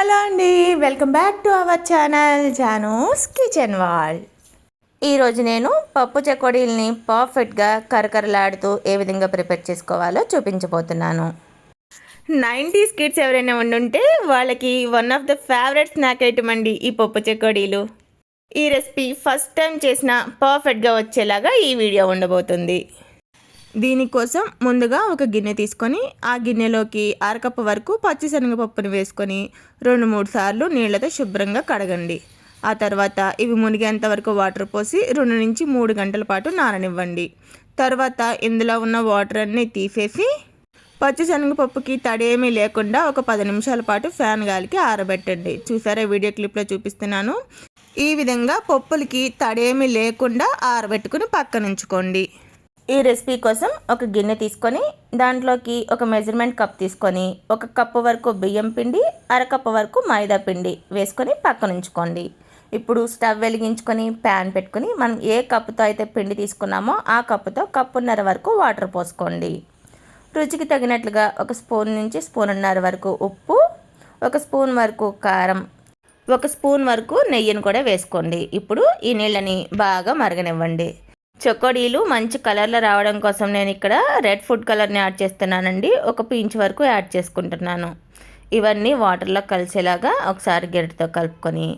Hello అండి welcome back to our channel Janu's kitchen wall. ఈరోజు నేను పప్పు చెకోడీల్ని పర్ఫెక్ట్గా కరకరలాడుతూ ఏ విధంగా ప్రిపేర్ చేసుకోవాలో చూపించబోతున్నాను. నైంటీస్ కిడ్స్ ఎవరైనా ఉండుంటే వాళ్ళకి one of the favourite snack item అండి ఈ పప్పు చెకోడీలు. ఈ రెసిపీ ఫస్ట్ టైం చేసిన పర్ఫెక్ట్గా వచ్చేలాగా ఈ వీడియో ఉండబోతుంది. దీనికోసం ముందుగా ఒక గిన్నె తీసుకొని ఆ గిన్నెలోకి అరకప్పు వరకు పచ్చిశనగపప్పును వేసుకొని రెండు మూడు సార్లు నీళ్ళతో శుభ్రంగా కడగండి. ఆ తర్వాత ఇవి మునిగేంత వరకు వాటర్ పోసి రెండు నుంచి మూడు గంటల పాటు నాననివ్వండి. తర్వాత ఇందులో ఉన్న వాటర్ అన్నీ తీసేసి పచ్చిశనగపప్పుకి తడేమీ లేకుండా ఒక పది నిమిషాల పాటు ఫ్యాన్ గాలికి ఆరబెట్టండి. చూసారా వీడియో క్లిప్లో చూపిస్తున్నాను. ఈ విధంగా పప్పులకి తడేమీ లేకుండా ఆరబెట్టుకుని పక్కనుంచుకోండి. ఈ రెసిపీ కోసం ఒక గిన్నె తీసుకొని దాంట్లోకి ఒక మెజర్మెంట్ కప్ తీసుకొని ఒక కప్పు వరకు బియ్యం పిండి అరకప్పు వరకు మైదా పిండి వేసుకొని పక్కన ఉంచుకోండి. ఇప్పుడు స్టవ్ వెలిగించుకొని ప్యాన్ పెట్టుకొని మనం ఏ కప్పుతో అయితే పిండి తీసుకున్నామో ఆ కప్పుతో కప్పున్నర వరకు వాటర్ పోసుకోండి. రుచికి తగినట్లుగా ఒక స్పూన్ నుంచి స్పూన్నర వరకు ఉప్పు ఒక స్పూన్ వరకు కారం ఒక స్పూన్ వరకు నెయ్యిని కూడా వేసుకోండి. ఇప్పుడు ఈ నీళ్ళని బాగా మరగనివ్వండి. చొక్కడీలు మంచి కలర్లో రావడం కోసం నేను ఇక్కడ రెడ్ ఫుడ్ కలర్ని యాడ్ చేస్తున్నానండి. ఒక పించ్ వరకు యాడ్ చేసుకుంటున్నాను. ఇవన్నీ వాటర్లో కలిసేలాగా ఒకసారి గెరటితో కలుపుకొని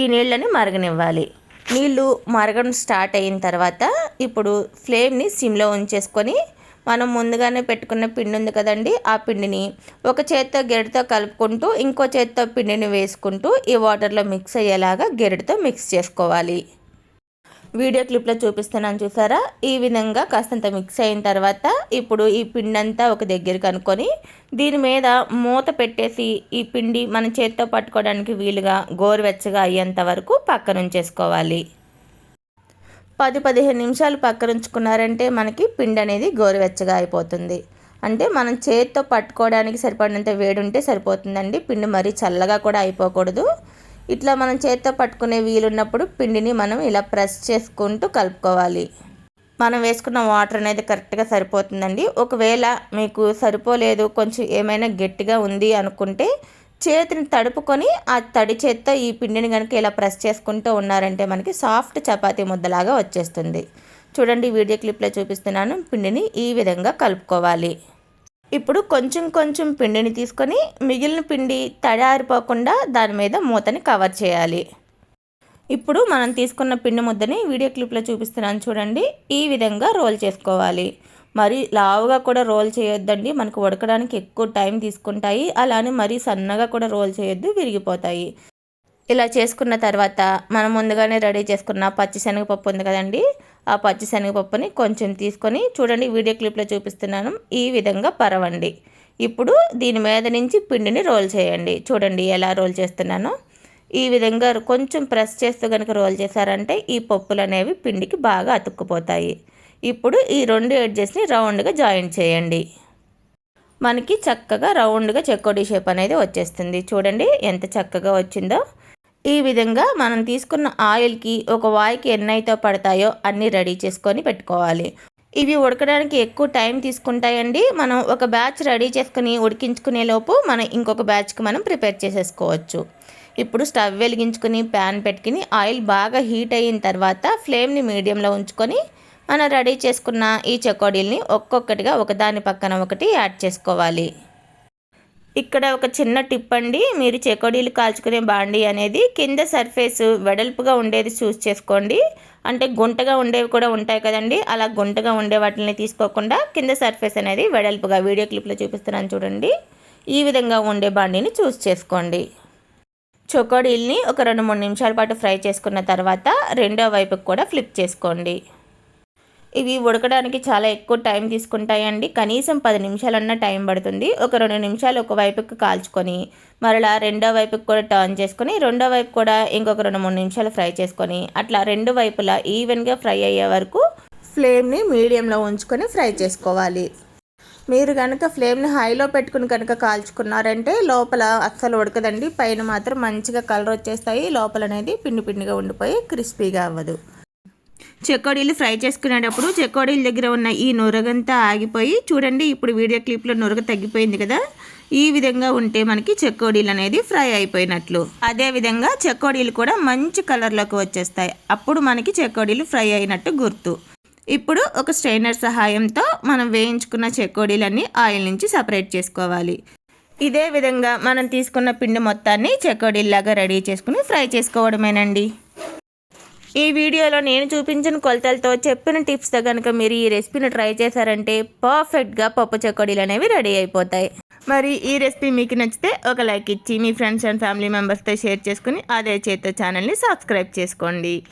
ఈ నీళ్ళని మరగనివ్వాలి. నీళ్ళు మరగడం స్టార్ట్ అయిన తర్వాత ఇప్పుడు ఫ్లేమ్ని సిమ్లో ఉంచేసుకొని మనం ముందుగానే పెట్టుకున్న పిండి ఉంది కదండి ఆ పిండిని ఒక చేత్తో గెరటితో కలుపుకుంటూ ఇంకో చేత్తో పిండిని వేసుకుంటూ ఈ వాటర్లో మిక్స్ అయ్యేలాగా గెరటితో మిక్స్ చేసుకోవాలి. వీడియో క్లిప్లో చూపిస్తున్నాను చూసారా? ఈ విధంగా కాస్తంత మిక్స్ అయిన తర్వాత ఇప్పుడు ఈ పిండి అంతా ఒక దగ్గర కనుక్కొని దీని మీద మూత పెట్టేసి ఈ పిండి మన చేత్తో పట్టుకోవడానికి వీలుగా గోరువెచ్చగా అయ్యేంత వరకు పక్కనుంచేసుకోవాలి. పది పదిహేను నిమిషాలు పక్కనుంచుకున్నారంటే మనకి పిండి అనేది గోరువెచ్చగా అయిపోతుంది. అంటే మనం చేత్తో పట్టుకోవడానికి సరిపడినంత వేడి ఉంటే సరిపోతుందండి. పిండి మరీ చల్లగా కూడా అయిపోకూడదు. ఇట్లా మనం చేత్తో పట్టుకునే వీలున్నప్పుడు పిండిని మనం ఇలా ప్రెస్ చేసుకుంటూ కలుపుకోవాలి. మనం వేసుకున్న వాటర్ అనేది కరెక్ట్గా సరిపోతుందండి. ఒకవేళ మీకు సరిపోలేదు కొంచెం ఏమైనా గట్టిగా ఉంది అనుకుంటే చేతిని తడుపుకొని ఆ తడి చేత్తో ఈ పిండిని కనుక ఇలా ప్రెస్ చేసుకుంటూ ఉన్నారంటే మనకి సాఫ్ట్ చపాతీ ముద్దలాగా వచ్చేస్తుంది. చూడండి వీడియో క్లిప్లో చూపిస్తున్నాను. పిండిని ఈ విధంగా కలుపుకోవాలి. ఇప్పుడు కొంచెం కొంచెం పిండిని తీసుకొని మిగిలిన పిండి తడారిపోకుండా దాని మీద మూతని కవర్ చేయాలి. ఇప్పుడు మనం తీసుకున్న పిండి ముద్దని వీడియో క్లిప్లో చూపిస్తున్నాను చూడండి. ఈ విధంగా రోల్ చేసుకోవాలి. మరి లావుగా కూడా రోల్ చేయొద్దండి. మనకు ఉడకడానికి ఎక్కువ టైం తీసుకుంటాయి. అలానే మరీ సన్నగా కూడా రోల్ చేయొద్దు విరిగిపోతాయి. ఇలా చేసుకున్న తర్వాత మనం ముందుగానే రెడీ చేసుకున్న పచ్చిశనగపప్పు ఉంది కదండి. ఆ పచ్చి శనగపప్పుని కొంచెం తీసుకొని చూడండి వీడియో క్లిప్లో చూపిస్తున్నాను. ఈ విధంగా పరవండి. ఇప్పుడు దీని మీద నుంచి పిండిని రోల్ చేయండి. చూడండి ఎలా రోల్ చేస్తున్నానో. ఈ విధంగా కొంచెం ప్రెస్ చేస్తూ కనుక రోల్ చేశారంటే ఈ పప్పులు అనేవి పిండికి బాగా అతుక్కుపోతాయి. ఇప్పుడు ఈ రెండు ఎడ్జెస్ని రౌండ్గా జాయింట్ చేయండి. మనకి చక్కగా రౌండ్గా చెక్కోడి షేప్ అనేది వచ్చేస్తుంది. చూడండి ఎంత చక్కగా వచ్చిందో. ఈ విధంగా మనం తీసుకున్న ఆయిల్కి ఒక వాయికి ఎన్నైతే పడతాయో అన్నీ రెడీ చేసుకొని పెట్టుకోవాలి. ఇవి ఉడకడానికి ఎక్కువ టైం తీసుకుంటాయండి. మనం ఒక బ్యాచ్ రెడీ చేసుకుని ఉడికించుకునే లోపు మనం ఇంకొక బ్యాచ్కి మనం ప్రిపేర్ చేసేసుకోవచ్చు. ఇప్పుడు స్టవ్ వెలిగించుకుని ప్యాన్ పెట్టుకుని ఆయిల్ బాగా హీట్ అయిన తర్వాత ఫ్లేమ్ని మీడియంలో ఉంచుకొని మనం రెడీ చేసుకున్న ఈ చకోడీల్ని ఒక్కొక్కటిగా ఒకదాని పక్కన ఒకటి యాడ్ చేసుకోవాలి. ఇక్కడ ఒక చిన్న టిప్ అండి. మీరు చెకోడీలు కాల్చుకునే బాండి అనేది కింద సర్ఫేస్ వెడల్పుగా ఉండేది చూస్ చేసుకోండి. అంటే గుంటగా ఉండేవి కూడా ఉంటాయి కదండి. అలా గుంటగా ఉండే వాటిని తీసుకోకుండా కింద సర్ఫేస్ అనేది వెడల్పుగా వీడియో క్లిప్లో చూపిస్తున్నాను చూడండి. ఈ విధంగా ఉండే బాండీని చూస్ చేసుకోండి. చొకోడీల్ని ఒక రెండు మూడు నిమిషాల పాటు ఫ్రై చేసుకున్న తర్వాత రెండో వైపుకి కూడా ఫ్లిప్ చేసుకోండి. ఇవి ఉడకడానికి చాలా ఎక్కువ టైం తీసుకుంటాయండి. కనీసం పది నిమిషాలన్నా టైం పడుతుంది. ఒక రెండు నిమిషాలు ఒక వైపుకి కాల్చుకొని మరలా రెండో వైపుకి కూడా టర్న్ చేసుకొని రెండో వైపు కూడా ఇంకొక రెండు మూడు నిమిషాలు ఫ్రై చేసుకొని అట్లా రెండు వైపులా ఈవెన్గా ఫ్రై అయ్యే వరకు ఫ్లేమ్ని మీడియంలో ఉంచుకొని ఫ్రై చేసుకోవాలి. మీరు కనుక ఫ్లేమ్ని హైలో పెట్టుకుని కనుక కాల్చుకున్నారంటే లోపల అస్సలు ఉడకదండి. పైన మాత్రం మంచిగా కలర్ వచ్చేస్తాయి. లోపల అనేది పిండి పిండిగా ఉండిపోయి క్రిస్పీగా అవ్వదు. చెక్కోడీలు ఫ్రై చేసుకునేటప్పుడు చెక్కోడీల దగ్గర ఉన్న ఈ నురగంతా ఆగిపోయి చూడండి ఇప్పుడు వీడియో క్లిప్లో నురగ తగ్గిపోయింది కదా. ఈ విధంగా ఉంటే మనకి చెక్కోడీలు అనేది ఫ్రై అయిపోయినట్లు. అదే విధంగా కూడా మంచి కలర్లోకి వచ్చేస్తాయి. అప్పుడు మనకి చెక్కోడీలు ఫ్రై అయినట్టు గుర్తు. ఇప్పుడు ఒక స్ట్రైనర్ సహాయంతో మనం వేయించుకున్న చెక్కోడీలన్నీ ఆయిల్ నుంచి సపరేట్ చేసుకోవాలి. ఇదే విధంగా మనం తీసుకున్న పిండి మొత్తాన్ని చెక్కోడీల్లాగా రెడీ చేసుకుని ఫ్రై చేసుకోవడమేనండి. ఈ వీడియోలో నేను చూపించిన కొలతలతో చెప్పిన టిప్స్తో కనుక మీరు ఈ రెసిపీని ట్రై చేశారంటే పర్ఫెక్ట్గా పప్పు చెకోడీలు అనేవి రెడీ అయిపోతాయి. మరి ఈ రెసిపీ మీకు నచ్చితే ఒక లైక్ ఇచ్చి మీ ఫ్రెండ్స్ అండ్ ఫ్యామిలీ మెంబర్స్తో షేర్ చేసుకుని అదే చేత ఛానల్ని సబ్స్క్రైబ్ చేసుకోండి.